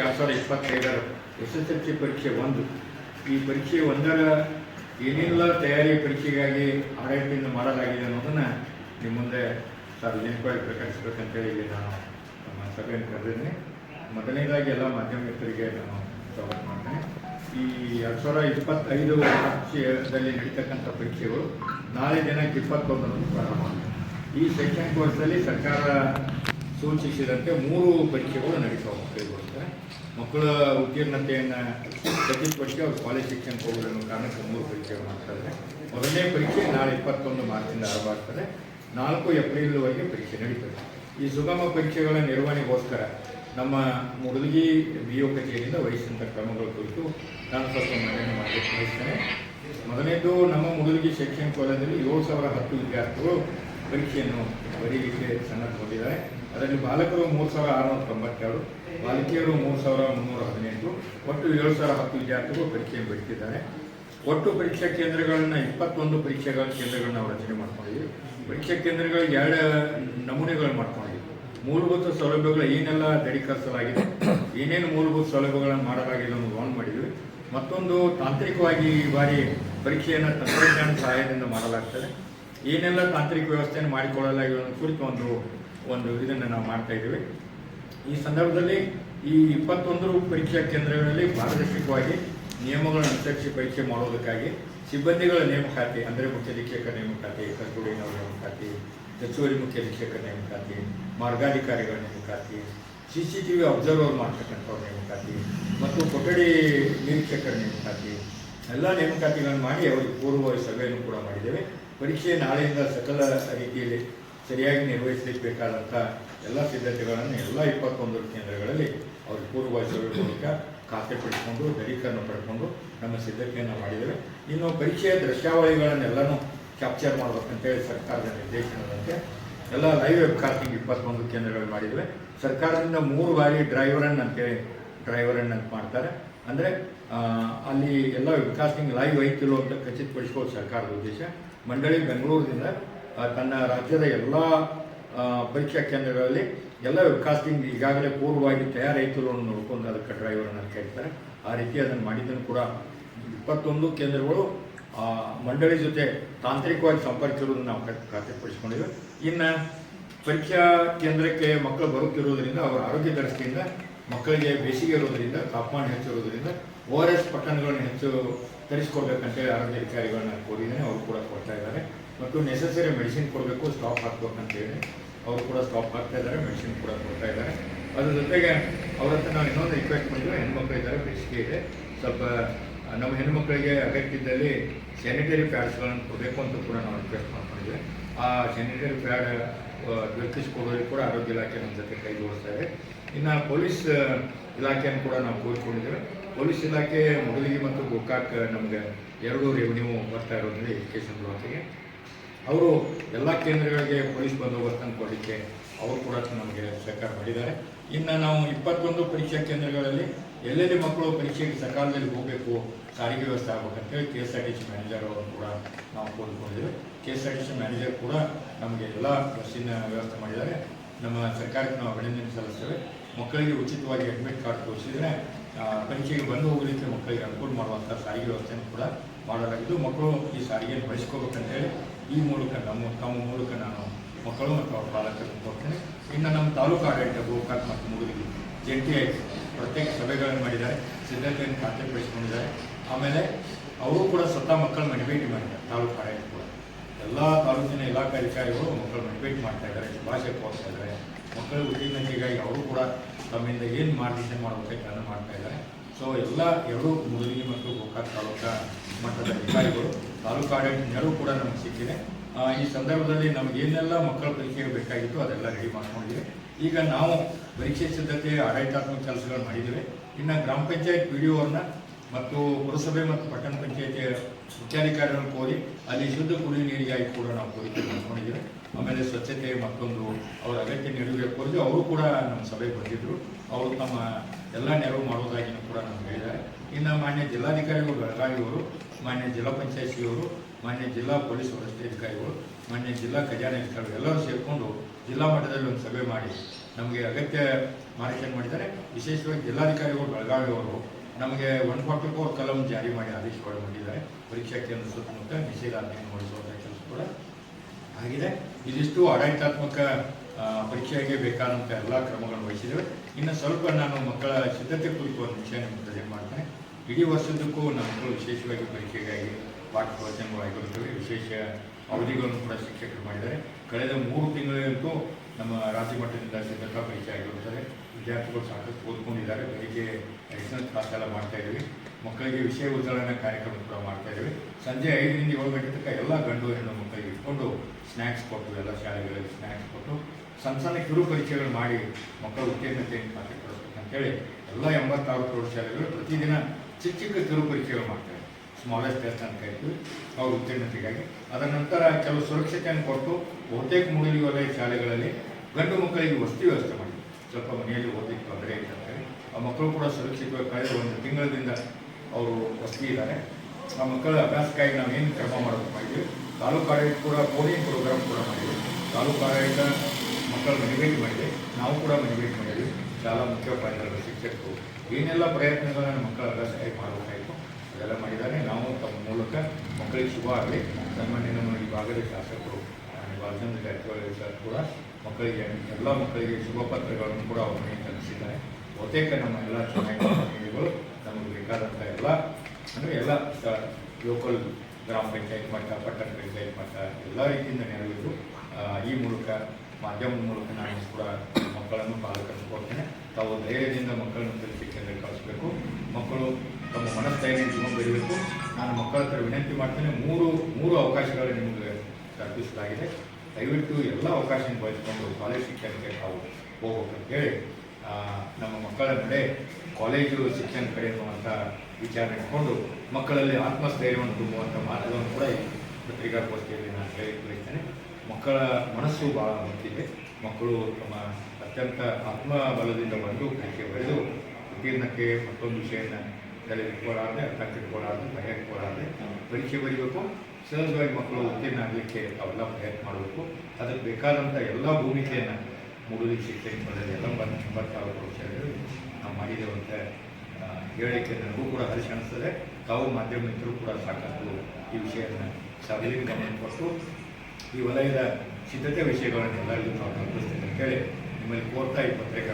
ಎರಡು ಸಾವಿರದ ಇಪ್ಪತ್ತೈದರ ಎಸ್ ಎಸ್ ಎಲ್ ಸಿ ಪರೀಕ್ಷೆ ಒಂದು. ಈ ಪರೀಕ್ಷೆ ಒಂದರ ಏನೆಲ್ಲ ತಯಾರಿ ಪರೀಕ್ಷೆಗಾಗಿ ಆಡಳಿತದಿಂದ ಮಾಡಲಾಗಿದೆ ಅನ್ನೋದನ್ನು ನಿಮ್ಮ ಮುಂದೆ ಸಾರ್ವಜನಿಕವಾಗಿ ಪ್ರಕಟಿಸಬೇಕಂತೇಳಿ ಇಲ್ಲಿ ನಾನು ನಮ್ಮ ಸಭೆಯನ್ನು ಕರೆದಿದ್ದೀನಿ. ಮೊದಲನೇದಾಗಿ ಎಲ್ಲ ಮಾಧ್ಯಮಿಕರಿಗೆ ನಾನು ಸ್ವಾಗತ ಮಾಡ್ತೇನೆ. ಈ ಎರಡು ಸಾವಿರದ ಇಪ್ಪತ್ತೈದು ಮಾರ್ಚ್ದಲ್ಲಿ ನಡೀತಕ್ಕಂಥ ಪರೀಕ್ಷೆಗಳು ನಾಳೆ ದಿನಕ್ಕೆ ಇಪ್ಪತ್ತೊಂದರಂದು ಪ್ರಾರಂಭ. ಈ ಶೈಕ್ಷಣಿಕ ವರ್ಷದಲ್ಲಿ ಸರ್ಕಾರ ಸೂಚಿಸಿದಂತೆ ಮೂರು ಪರೀಕ್ಷೆಗಳು ಮಕ್ಕಳಿಗೋಸ್ಕರ ಮಕ್ಕಳ ಉತ್ತೀರ್ಣತೆಯನ್ನು ಪ್ರತಿಪಡಿಸಿ ಅವ್ರು ಕಾಲೇಜ್ ಶಿಕ್ಷಣಕ್ಕೆ ಹೋಗೋದನ್ನು ಕಾರಣಕ್ಕೆ ಮೂರು ಪರೀಕ್ಷೆ ಮಾಡ್ತಾರೆ. ಮೊದಲನೇ ಪರೀಕ್ಷೆ ನಾಳೆ ಇಪ್ಪತ್ತೊಂದು ಮಾರ್ಚಿಂದ ಆರಂಭ ನಾಲ್ಕು ಏಪ್ರಿಲ್ವರೆಗೆ ಪರೀಕ್ಷೆ ನಡೀತದೆ. ಈ ಸುಗಮ ಪರೀಕ್ಷೆಗಳ ನಿರ್ವಹಣೆಗೋಸ್ಕರ ನಮ್ಮ ಮುಡುಗಿ ಬಿ ಒ ಕಚೇರಿಯಿಂದ ವಹಿಸಿದಂಥ ಕ್ರಮಗಳ ಕುರಿತು ನಾನು ಸ್ವಲ್ಪ ಮನವಿ ಮಾಡಲಿಕ್ಕೆ ಬಯಸ್ತೇನೆ ಮೊದಲನೇದು, ನಮ್ಮ ಮುಡುಗಿ ಶೈಕ್ಷಣಿಕ ವಲಯದಲ್ಲಿ ಏಳು ಸಾವಿರ ಹತ್ತು ವಿದ್ಯಾರ್ಥಿಗಳು ಪರೀಕ್ಷೆಯನ್ನು ಬರೀಲಿಕ್ಕೆ ಸನ್ನದ್ಧಗೊಂಡಿದ್ದಾರೆ. ಅದರಲ್ಲಿ ಬಾಲಕರು ಮೂರು ಸಾವಿರ ಆರುನೂರ ತೊಂಬತ್ತೆರಡು, ಬಾಲಕಿಯರು ಮೂರು ಸಾವಿರ ಮುನ್ನೂರ ಹದಿನೆಂಟು, ಒಟ್ಟು ಏಳು ಸಾವಿರ ಹತ್ತು ವಿದ್ಯಾರ್ಥಿಗಳು ಪರೀಕ್ಷೆಯನ್ನು ಬಿಡಿಸಿದ್ದಾರೆ ಒಟ್ಟು ಪರೀಕ್ಷಾ ಕೇಂದ್ರಗಳನ್ನ ಇಪ್ಪತ್ತೊಂದು ಪರೀಕ್ಷೆಗಳ ಕೇಂದ್ರಗಳನ್ನ ನಾವು ರಚನೆ ಮಾಡ್ಕೊಂಡಿದ್ದೀವಿ. ಪರೀಕ್ಷಾ ಕೇಂದ್ರಗಳಿಗೆ ಎರಡು ನಮೂನೆಗಳು ಮಾಡ್ಕೊಂಡಿದ್ವಿ ಮೂಲಭೂತ ಸೌಲಭ್ಯಗಳು ಏನೆಲ್ಲ ದಡೀಕರಿಸಲಾಗಿದೆ ಏನೇನು ಮೂಲಭೂತ ಸೌಲಭ್ಯಗಳನ್ನು ಮಾಡಲಾಗಿದೆ ಅನ್ನೋದು ಆನ್ ಮಾಡಿದ್ವಿ ಮತ್ತೊಂದು ತಾಂತ್ರಿಕವಾಗಿ ಈ ಬಾರಿ ಪರೀಕ್ಷೆಯನ್ನು ತಂತ್ರಜ್ಞಾನ ಸಹಾಯದಿಂದ ಮಾಡಲಾಗ್ತದೆ. ಏನೆಲ್ಲ ತಾಂತ್ರಿಕ ವ್ಯವಸ್ಥೆಯನ್ನು ಮಾಡಿಕೊಳ್ಳಲಾಗಿದೆ ಅನ್ನೋ ಕುರಿತು ಒಂದು ಒಂದು ಇದನ್ನು ನಾವು ಮಾಡ್ತಾ ಇದ್ದೀವಿ. ಈ ಸಂದರ್ಭದಲ್ಲಿ ಈ ಇಪ್ಪತ್ತೊಂದು ಪರೀಕ್ಷಾ ಕೇಂದ್ರಗಳಲ್ಲಿ ಪಾರದರ್ಶಕವಾಗಿ ನಿಯಮಗಳನ್ನು ಅನುಸರಿಸಿ ಪರೀಕ್ಷೆ ಮಾಡುವುದಕ್ಕಾಗಿ ಸಿಬ್ಬಂದಿಗಳ ನೇಮಕಾತಿ ಅಂದರೆ ಮುಖ್ಯ ಶಿಕ್ಷಕರ ನೇಮಕಾತಿ ಕಸ್ತೂರಿನವರ ನೇಮಕಾತಿ ಹೆಚ್ಚುವರಿ ಮುಖ್ಯ ಶಿಕ್ಷಕರ ನೇಮಕಾತಿ ಮಾರ್ಗಾಧಿಕಾರಿಗಳ ನೇಮಕಾತಿ C C T V observer ಮಾಡ್ತಕ್ಕಂಥವ್ರ ನೇಮಕಾತಿ ಮತ್ತು ಕೊಠಡಿ ನಿರೀಕ್ಷಕರ ನೇಮಕಾತಿ ಎಲ್ಲ ನೇಮಕಾತಿಗಳನ್ನು ಮಾಡಿ ಅವರಿಗೆ ಪೂರ್ವ ಸಭೆಯನ್ನು ಕೂಡ ಮಾಡಿದ್ದೇವೆ. ಪರೀಕ್ಷೆ ನಾಳೆಯಿಂದ ಸಕಲ ರೀತಿಯಲ್ಲಿ ಸರಿಯಾಗಿ ನಿರ್ವಹಿಸಲಿಕ್ಕೆ ಬೇಕಾದಂಥ ಎಲ್ಲ ಸಿದ್ಧತೆಗಳನ್ನು ಎಲ್ಲ ಇಪ್ಪತ್ತೊಂದು ಕೇಂದ್ರಗಳಲ್ಲಿ ಅವ್ರಿಗೆ ಪೂರ್ವಭಾಷೆಗಳ ಮೂಲಕ ಖಾತೆ ಪಡಿಸ್ಕೊಂಡು ದರೀಕರಣ ಪಡ್ಕೊಂಡು ನಮ್ಮ ಸಿದ್ಧತೆಯನ್ನು ಮಾಡಿದರೆ ಇನ್ನು ಪರೀಕ್ಷೆಯ ದೃಶ್ಯಾವಳಿಗಳನ್ನೆಲ್ಲನೂ ಕ್ಯಾಪ್ಚರ್ ಮಾಡಬೇಕಂತೇಳಿ ಸರ್ಕಾರದ ನಿರ್ದೇಶನದಂತೆ ಎಲ್ಲ ಲೈವ್ ವೆಬ್ಕಾಸ್ಟಿಂಗ್ ಇಪ್ಪತ್ತೊಂದು ಕೇಂದ್ರಗಳು ಮಾಡಿದ್ದೇವೆ ಸರ್ಕಾರದಿಂದ ಮೂರು ಬಾರಿ ಡ್ರೈವರನ್ ಅಂತೇಳಿ ಡ್ರೈವರನ್ ಅಂತ ಮಾಡ್ತಾರೆ. ಅಂದರೆ ಅಲ್ಲಿ ಎಲ್ಲ ವೆಬ್ಕಾಸ್ಟಿಂಗ್ ಲೈವ್ ಐತಿರೋ ಅಂತ ಖಚಿತಪಡಿಸ್ಕೊಳ್ಳೋದು ಸರ್ಕಾರದ ಉದ್ದೇಶ. ಮಂಡಳಿ ಬೆಂಗಳೂರಿನಿಂದ ತನ್ನ ರಾಜ್ಯದ ಎಲ್ಲ ಪರೀಕ್ಷಾ ಕೇಂದ್ರಗಳಲ್ಲಿ ಎಲ್ಲ ವೆಬ್ಕಾಸ್ಟಿಂಗ್ ಈಗಾಗಲೇ ಪೂರ್ವವಾಗಿ ತಯಾರಾಯಿತು ಅನ್ನೋದು ನೋಡ್ಕೊಂಡು ಅದಕ್ಕೆ ಡ್ರೈವರನ್ನು ಕೇಳ್ತಾರೆ. ಆ ರೀತಿ ಅದನ್ನು ಮಾಡಿದ್ದನ್ನು ಕೂಡ ಇಪ್ಪತ್ತೊಂದು ಕೇಂದ್ರಗಳು ಮಂಡಳಿ ಜೊತೆ ತಾಂತ್ರಿಕವಾಗಿ ಸಂಪರ್ಕಿಸಿರೋದನ್ನು ನಾವು ಖಾತ್ರಿಪಡಿಸ್ಕೊಂಡಿದ್ದೇವೆ ಇನ್ನು ಪರೀಕ್ಷಾ ಕೇಂದ್ರಕ್ಕೆ ಮಕ್ಕಳು ಬರುತ್ತಿರುವುದರಿಂದ, ಅವರ ಆರೋಗ್ಯ ದೃಷ್ಟಿಯಿಂದ, ಮಕ್ಕಳಿಗೆ ಬೇಸಿಗೆ ಇರೋದರಿಂದ ತಾಪಮಾನ ಹೆಚ್ಚಿರೋದ್ರಿಂದ ಓ ಆರ್ ಎಸ್ ಪಟ್ಟಣಗಳನ್ನು ಹೆಚ್ಚು ತರಿಸ್ಕೊಡ್ಬೇಕಂತೇಳಿ ಆರೋಗ್ಯ ಅಧಿಕಾರಿಗಳನ್ನ ಕೋರಿದ್ದೇನೆ. ಅವರು ಕೂಡ ಕೊಡ್ತಾ ಇದ್ದಾರೆ. ಮತ್ತು ನೆಸೆಸರಿ ಮೆಡಿಸಿನ್ ಕೊಡಬೇಕು ಸ್ಟಾಪ್ ಹಾಕ್ಬೇಕಂತೇಳಿ. ಅವರು ಕೂಡ ಸ್ಟಾಪ್ ಹಾಕ್ತಾ ಇದ್ದಾರೆ ಮೆಡಿಸಿನ್ ಕೂಡ ಕೊಡ್ತಾ ಇದ್ದಾರೆ. ಅದ್ರ ಜೊತೆಗೆ ಅವ್ರ ಹತ್ರ ನಾವು ಇನ್ನೊಂದು ರಿಕ್ವೆಸ್ಟ್ ಮಾಡಿದ್ವಿ, ಹೆಣ್ಮಕ್ಳು ಇದ್ದಾರೆ, ಬೇಸಿಗೆ ಇದೆ. ಸ್ವಲ್ಪ ನಮ್ಮ ಹೆಣ್ಮಕ್ಳಿಗೆ ಅಗತ್ಯ ಇದ್ದಲ್ಲಿ ಸ್ಯಾನಿಟರಿ ಪ್ಯಾಡ್ಸ್ಗಳನ್ನು ಕೊಡಬೇಕು ಅಂತ ಕೂಡ ನಾವು ರಿಕ್ವೆಸ್ಟ್ ಮಾಡ್ಕೊಂಡಿದ್ವಿ. ಆ ಸ್ಯಾನಿಟರಿ ಪ್ಯಾಡ್ ದೊರಕಿಸಿಕೊಡೋರಿಗೆ ಕೂಡ ಆರೋಗ್ಯ ಇಲಾಖೆ ನಮ್ಮ ಜೊತೆ ಕೈ ಜೋಡಿಸ್ತಾ ಇದೆ. ಇನ್ನು ಪೊಲೀಸ್ ಇಲಾಖೆಯನ್ನು ಕೂಡ ನಾವು ಕೋರಿಕೊಂಡಿದ್ದೇವೆ. ಪೊಲೀಸ್ ಇಲಾಖೆ ಮೊದಲಿಗೆ ಮತ್ತು ಗೋಕಾಕ್ ನಮಗೆ ಎರಡು ರೆವಿನ್ಯೂ ಬರ್ತಾ ಇರೋದ್ರಿಂದ ಎಜುಕೇಷನ್ ಬ್ಲಾಕಿಗೆ ಅವರು ಎಲ್ಲ ಕೇಂದ್ರಗಳಿಗೆ ಪೊಲೀಸ್ ಬಂದೋಬಸ್ತನ್ನು ಕೊಡಲಿಕ್ಕೆ ಅವರು ಕೂಡ ನಮಗೆ ಸಹಕಾರ ಮಾಡಿದ್ದಾರೆ. ಇನ್ನು ನಾವು ಇಪ್ಪತ್ತೊಂದು ಪರೀಕ್ಷಾ ಕೇಂದ್ರಗಳಲ್ಲಿ ಎಲ್ಲೆಲ್ಲಿ ಮಕ್ಕಳು ಪರೀಕ್ಷೆಗೆ ಸಕಾಲದಲ್ಲಿ ಹೋಗಬೇಕು, ಸಾರಿಗೆ ವ್ಯವಸ್ಥೆ ಆಗಬೇಕಂತೇಳಿ K S R T C manager ಅವರು ಕೂಡ ನಾವು ಕೋರಿಕೊಂಡಿದ್ದೇವೆ. K S R T C manager ಕೂಡ ನಮಗೆ ಎಲ್ಲ ಬಸ್ಸಿನ ವ್ಯವಸ್ಥೆ ಮಾಡಿದ್ದಾರೆ. ನಮ್ಮ ಸರ್ಕಾರಕ್ಕೆ ನಾವು ಅಭಿನಂದನೆ ಸಲ್ಲಿಸ್ತೇವೆ. ಮಕ್ಕಳಿಗೆ ಉಚಿತವಾಗಿ ಅಡ್ಮಿಟ್ ಕಾರ್ಡ್ ತೋರಿಸಿದರೆ ಪರೀಕ್ಷೆಗೆ ಬಂದು ಹೋಗಲಿಕ್ಕೆ ಮಕ್ಕಳಿಗೆ ಅನುಕೂಲ ಮಾಡುವಂಥ ಸಾರಿಗೆ ವ್ಯವಸ್ಥೆಯನ್ನು ಕೂಡ ಮಾಡಲಾಗಿದ್ದು, ಮಕ್ಕಳು ಈ ಸಾರಿಗೆಯನ್ನು ಬಳಸ್ಕೋಬೇಕಂತೇಳಿ ಈ ಮೂಲಕ ನಮ್ಮ, ತಮ್ಮ ಮೂಲಕ ನಾನು ಮಕ್ಕಳು ಮತ್ತು ಅವರ ಪಾಲಕರನ್ನು ಕೊಡ್ತೇನೆ. ಇನ್ನು ನಮ್ಮ ತಾಲೂಕು ಆಡಳಿತ ಗೋಕಾಕ್ ಮತ್ತು ಮುಗುಲಿಗೆ ಜಂಟಿಯಾಗಿ ಪ್ರತ್ಯೇಕ ಸಭೆಗಳನ್ನು ಮಾಡಿದ್ದಾರೆ. ಸಿದ್ಧತೆಯನ್ನು ಖಾತ್ರಿಪಡಿಸಿಕೊಂಡಿದ್ದಾರೆ. ಆಮೇಲೆ ಅವರು ಕೂಡ ಸ್ವತಃ ಮಕ್ಕಳ ಮನೆ ಭೇಟಿ ಮಾಡಿದ್ದಾರೆ, ತಾಲೂಕು ಆಡಳಿತ ಕೂಡ. ಎಲ್ಲ ತಾಲೂಕಿನ ಇಲಾಖಾ ಅಧಿಕಾರಿಗಳು ಮಕ್ಕಳ ಭೇಟಿ ಮಾಡ್ತಾ ಇದ್ದಾರೆ, ಶುಭಾಶಯ ಕೋರ್ತಾ ಇದ್ದಾರೆ. ಮಕ್ಕಳ ಉದ್ಯೋಗಕ್ಕಾಗಿ ಅವರು ಕೂಡ ತಮ್ಮಿಂದ ಏನು ಮಾರ್ಗದರ್ಶನ ಮಾಡಬೇಕು ಅದನ್ನು ಮಾಡ್ತಾ ಇದ್ದಾರೆ. ಸೊ ಎಲ್ಲ ಎರಡು ಮುದುಗಿ ಮತ್ತು ಗೋಕಾಕ್ ತಾಲೂಕಾ ಮಟ್ಟದ ಅಧಿಕಾರಿಗಳು ತಾಲೂಕು ನೆರವು ಕೂಡ ನಮಗೆ ಸಿಕ್ಕಿದೆ. ಈ ಸಂದರ್ಭದಲ್ಲಿ ನಮ್ಗೆ ಏನೆಲ್ಲ ಮಕ್ಕಳ ಪರೀಕ್ಷೆಗೆ ಬೇಕಾಗಿತ್ತು ಅದೆಲ್ಲ ರೆಡಿ ಮಾಡ್ಕೊಂಡಿದ್ದೀವಿ ಈಗ ನಾವು ಪರೀಕ್ಷೆ ಸಿದ್ಧತೆ, ಆಡಳಿತಾತ್ಮಕ ಕೆಲಸಗಳನ್ನು ಮಾಡಿದ್ದೀವಿ. ಇನ್ನು ಗ್ರಾಮ ಪಂಚಾಯತ್ ಪಿ ಡಿ ಓರ್ನ ಮತ್ತು ಪುರಸಭೆ ಮತ್ತು ಪಟ್ಟಣ ಪಂಚಾಯತಿ ಮುಖ್ಯಾಧಿಕಾರಿಗಳನ್ನು ಕೋರಿ ಅಲ್ಲಿ ಶುದ್ಧ ಕುಡಿಯುವ ನೀರಿಗಾಗಿ ಕೂಡ ನಾವು ಕೋರಿಕೆ ಮಾಡ್ಕೊಂಡಿದ್ದೀವಿ. ಆಮೇಲೆ ಸ್ವಚ್ಛತೆ ಮತ್ತೊಂದು ಅವರ ಅಗತ್ಯ ನೀಡುವುದಕ್ಕೆ ಕೋರಿದ್ದು ಅವರು ಕೂಡ ನಮ್ಮ ಸಭೆಗೆ ಬಂದಿದ್ದರು. ಅವರು ತಮ್ಮ ಎಲ್ಲ ನೆರವು ಮಾಡೋದಾಗಿಯೂ ಕೂಡ ನಮ್ಗೆ ಹೇಳಿದ್ದಾರೆ. ಇನ್ನು ಮಾನ್ಯ ಜಿಲ್ಲಾಧಿಕಾರಿಗಳು, ಬೆಳಗಾವಿಯವರು ಮಾನ್ಯ ಜಿಲ್ಲಾ ಪಂಚಾಯತಿಯವರು, ಮಾನ್ಯ ಜಿಲ್ಲಾ ಪೊಲೀಸ್ ವರಿಷ್ಠಾಧಿಕಾರಿಗಳು ಮಾನ್ಯ ಜಿಲ್ಲಾ ಖಜಾನೆ ಅಧಿಕಾರಿಗಳು ಎಲ್ಲರೂ ಸೇರಿಕೊಂಡು ಜಿಲ್ಲಾ ಮಟ್ಟದಲ್ಲಿ ಒಂದು ಸಭೆ ಮಾಡಿ ನಮಗೆ ಅಗತ್ಯ ಮಾರ್ಗದರ್ಶನ ಮಾಡಿದ್ದಾರೆ. ವಿಶೇಷವಾಗಿ ಜಿಲ್ಲಾಧಿಕಾರಿಗಳು ಬೆಳಗಾವಿಯವರು ನಮಗೆ ಒನ್ ಫಾರ್ಟಿ ಫೋರ್ ಕಲಂ ಜಾರಿ ಮಾಡಿ ಆದೇಶಗಳು ಮಾಡಿದ್ದಾರೆ ಪರೀಕ್ಷಾ ಕೇಂದ್ರ ಸುತ್ತಮುತ್ತ ನಿಷೇಧಾಜ್ಞೆಯನ್ನು ಮಾಡಿಸುವಂತಹ ಕೆಲಸ ಕೂಡ ಆಗಿದೆ. ಇದಿಷ್ಟು ಆಡಳಿತಾತ್ಮಕ ಪರೀಕ್ಷೆಗೆ ಬೇಕಾದಂಥ ಎಲ್ಲ ಕ್ರಮಗಳನ್ನು ವಹಿಸಿದ್ದೇವೆ. ಇನ್ನು ಸ್ವಲ್ಪ ನಾನು ಮಕ್ಕಳ ಸಿದ್ಧತೆ ಕುರಿತು ಒಂದು ವಿಷಯ ನಿಮಗೆ ಪ್ರೆಸೆಂಟ್ ಮಾಡ್ತೇನೆ. ಇಡೀ ವರ್ಷದಕ್ಕೂ ನಮ್ಮ ಮಕ್ಕಳು ವಿಶೇಷವಾಗಿ ಪರೀಕ್ಷೆಗಾಗಿ ಪಾಠ ಪ್ರವಚನಗಳು ಆಗಿರುತ್ತವೆ ವಿಶೇಷ ಅವಧಿಗಳನ್ನು ಕೂಡ ಶಿಕ್ಷಕರು ಮಾಡಿದ್ದಾರೆ. ಕಳೆದ ಮೂರು ತಿಂಗಳಿಗೂ ನಮ್ಮ ರಾಜ್ಯ ಮಟ್ಟದಿಂದ ಸಿದ್ಧತಾ ಪರೀಕ್ಷೆ ಆಗಿರುತ್ತದೆ ವಿದ್ಯಾರ್ಥಿಗಳು ಸಾಕಷ್ಟು ಓದ್ಕೊಂಡಿದ್ದಾರೆ. ಬೆಳಿಗ್ಗೆ ಎಕ್ಸಲೆಂಟ್ ಕ್ಲಾಸ್ ಎಲ್ಲ ಮಾಡ್ತಾ ಇದ್ದೀವಿ. ಮಕ್ಕಳಿಗೆ ವಿಷಯ ಉದಾಹರಣೆ ಕಾರ್ಯಕ್ರಮ ಕೂಡ ಮಾಡ್ತಾ ಇದ್ದೀವಿ. ಸಂಜೆ ಐದರಿಂದ ಏಳು ಗಂಟೆ ತನಕ ಎಲ್ಲ ಗಂಡು ಹೆಣ್ಣು ಮಕ್ಕಳಿಗೆ ಇಟ್ಕೊಂಡು ಸ್ನ್ಯಾಕ್ಸ್ ಕೊಟ್ಟು, ಎಲ್ಲ ಶಾಲೆಗಳಲ್ಲಿ ಸ್ನ್ಯಾಕ್ಸ್ ಕೊಟ್ಟು, ಸಣ್ಣ ಸಣ್ಣ ಕಿರು ಪರೀಕ್ಷೆಗಳು ಮಾಡಿ ಮಕ್ಕಳ ಉತ್ತೀರ್ಣತೆಯನ್ನು ಖಾತ್ರಿಪಡಿಸ್ಬೇಕು ಅಂತೇಳಿ ಎಲ್ಲ ಎಂಬತ್ತಾರು ಪ್ರೌಢಶಾಲೆಗಳು ಪ್ರತಿದಿನ ಚಿಕ್ಕ ಚಿಕ್ಕ ಕಿರು ಮಾಡ್ತಾರೆ ಸ್ಮಾಲೆಸ್ಟ್ ಟೆಸ್ಟ್ ಅಂತ ಕರಿತೀವಿ ಅವ್ರ ಉತ್ತೀರ್ಣತೆಗಾಗಿ. ಅದರ ನಂತರ ಕೆಲವು ಸುರಕ್ಷತೆಯನ್ನು ಕೊಟ್ಟು ಬಹುತೇಕ ಮೂಡಲಿ ವಲಯ ಶಾಲೆಗಳಲ್ಲಿ ಗಂಡು ಮಕ್ಕಳಿಗೆ ವಸತಿ ವ್ಯವಸ್ಥೆ ಮಾಡಿ. ಸ್ವಲ್ಪ ಮನೆಯಲ್ಲಿ ಓದಲಿಕ್ಕೆ ತೊಂದರೆ ಇದೆ ಅಂತೇಳಿ ಆ ಮಕ್ಕಳು ಕೂಡ ಸುರಕ್ಷಿತವಾಗಿ ಕಳೆದ ಒಂದು ತಿಂಗಳಿಂದ ಅವರು ವಸ್ತಿ ಇದ್ದಾರೆ. ಆ ಮಕ್ಕಳ ಅಭ್ಯಾಸಕ್ಕಾಗಿ ನಾವು ಏನು ಕ್ರಮ ಮಾಡಬೇಕು ಮಾಡಿದ್ವಿ ತಾಲೂಕು ಆಡಳಿತ ಕೂಡ ಕೋಡಿಂಗ್ ಪ್ರೋಗ್ರಾಮ್ ಕೂಡ ಮಾಡಿದ್ವಿ ತಾಲೂಕು ಆಡಳಿತ ಮಕ್ಕಳ ಮನೆಭೇಟಿ ಮಾಡಿದೆ. ನಾವು ಕೂಡ ಮನೆಭೇಟಿ ಮಾಡಿದ್ವಿ. ಶಾಲಾ ಮುಖ್ಯೋಪಾಧ್ಯಾಯರು, ಶಿಕ್ಷಕರು, ಏನೆಲ್ಲ ಪ್ರಯತ್ನಗಳನ್ನು ಮಕ್ಕಳ ಅಭ್ಯಾಸಕ್ಕೆ ಮಾಡಬೇಕಾಯಿತು, ಅದೆಲ್ಲ ಮಾಡಿದ್ದಾರೆ. ನಾವು ತಮ್ಮ ಮೂಲಕ ಮಕ್ಕಳಿಗೆ ಶುಭ ಆಗಲಿ. ಸನ್ಮಾನ್ಯ ನಮ್ಮ ಈ ಭಾಗದ ಶಾಸಕರು ಬಾಲಚಂದ್ರ ಜಾರಕಿಹೊಳಿ ಸರ್ ಕೂಡ ಮಕ್ಕಳಿಗೆ, ಎಲ್ಲ ಮಕ್ಕಳಿಗೆ ಶುಭ ಪತ್ರಗಳನ್ನು ಕೂಡ ಅವರು ಕಲಿಸಿದ್ದಾರೆ ಬಹುತೇಕ ನಮ್ಮ ಎಲ್ಲ ಚುನಾಯಿತಗಳು ನಮಗೆ ಬೇಕಾದಂಥ ಎಲ್ಲ, ಅಂದರೆ ಎಲ್ಲ ಲೋಕಲ್ ಗ್ರಾಮ ಪಂಚಾಯತ್ ಮಟ್ಟ ಪಟ್ಟಣ ಪಂಚಾಯತ್ ಮಟ್ಟ ಎಲ್ಲ ರೀತಿಯಿಂದ ನೆರವಿದ್ದು ಈ ಮೂಲಕ ಮಾಧ್ಯಮದ ಮೂಲಕ ನಾನು ಕೂಡ ಮಕ್ಕಳನ್ನು ಪಾಲಕರನ್ನು ಕೊಡ್ತೇನೆ ತಾವು ಧೈರ್ಯದಿಂದ ಮಕ್ಕಳನ್ನು ಕಲಿಸಿ ಕೇಂದ್ರಕ್ಕೆ ಕಳಿಸ್ಬೇಕು. ಮಕ್ಕಳು ತಮ್ಮ ಮನಸ್ಥೈರ್ಯ ಬೆಳಿಬೇಕು. ನಾನು ಮಕ್ಕಳ ಹತ್ರ ವಿನಂತಿ ಮಾಡ್ತೇನೆ. ಮೂರು ಮೂರು ಅವಕಾಶಗಳು ನಿಮಗೆ ಕಲ್ಪಿಸಲಾಗಿದೆ. ದಯವಿಟ್ಟು ಎಲ್ಲ ಅವಕಾಶ ಬಳಸಿಕೊಂಡು ಕಾಲೇಜ್ ಶಿಕ್ಷಣಕ್ಕೆ ತಾವು ಹೋಗ್ಬೇಕಂತ ಹೇಳಿ ನಮ್ಮ ಮಕ್ಕಳ ನಡೆ ಕಾಲೇಜು ಶಿಕ್ಷಣ ಕಡೆ ಅನ್ನುವಂಥ ವಿಚಾರ ಇಟ್ಕೊಂಡು ಮಕ್ಕಳಲ್ಲಿ ಆತ್ಮಸ್ಥೈರ್ಯವನ್ನು ತುಂಬುವಂಥ ಮಾರ್ಗವನ್ನು ಕೂಡ ಈ ಪತ್ರಿಕಾಗೋಷ್ಠಿಯಲ್ಲಿ ನಾನು ಹೇಳಿ ಬಯಸ್ತೇನೆ ಮಕ್ಕಳ ಮನಸ್ಸು ಭಾಳ ಮುಟ್ಟಿದೆ ಮಕ್ಕಳು ತಮ್ಮ ಅತ್ಯಂತ ಆತ್ಮಬಲದಿಂದ ಬಂದು ಕೈಗೆ ಬರೆದು ಉತ್ತೀರ್ಣಕ್ಕೆ ಮತ್ತೊಂದು ವಿಷಯನ ತಲೆ ಇಟ್ಕೊಳ್ಳಾರ್ದೆ ಅರ್ಥ ಇಟ್ಕೊಳ್ಳಾರ್ದೆ ಭಯ ಇಟ್ಕೊಳ್ಳಾರ್ದೆ ಪರೀಕ್ಷೆ ಬರೀಬೇಕು. ಸಹಜವಾಗಿ ಮಕ್ಕಳು ಉತ್ತೀರ್ಣ ಆಗಲಿಕ್ಕೆ ಅವೆಲ್ಲ ಪ್ರಯತ್ನ ಮಾಡಬೇಕು. ಅದಕ್ಕೆ ಬೇಕಾದಂಥ ಎಲ್ಲ ಭೂಮಿಕೆಯನ್ನು ಮೂಡಲಿ ಶಿಕ್ಷಣ ಪಡೆದ ಎಲ್ಲ ಬಂದು ಎಂಬತ್ತಾರು ವರ್ಷಗಳು ನಾವು ಮಾಡಿದ್ದೇವೆ ಅಂತ ಹೇಳಲಿಕ್ಕೆ ನನಗೂ ಕೂಡ ಹರ್ಷ ಅನಿಸ್ತದೆ. ತಾವು ಮಾಧ್ಯಮ ಮಿತ್ರರು ಕೂಡ ಸಾಕಷ್ಟು ಈ ವಿಷಯವನ್ನು ಸಭೆಯಲ್ಲಿ ಗಮನ ಕೊಟ್ಟು ಈ ವಲಯದ ಸಿದ್ಧತೆ ವಿಷಯಗಳನ್ನು ಎಲ್ಲರಿಗೂ ನಾವು ತಲುಪಿಸ್ತೇನೆ ಅಂತ ಹೇಳಿ ನಿಮ್ಮಲ್ಲಿ ಕೋರ್ತಾ ಈ ಪತ್ರಿಕಾ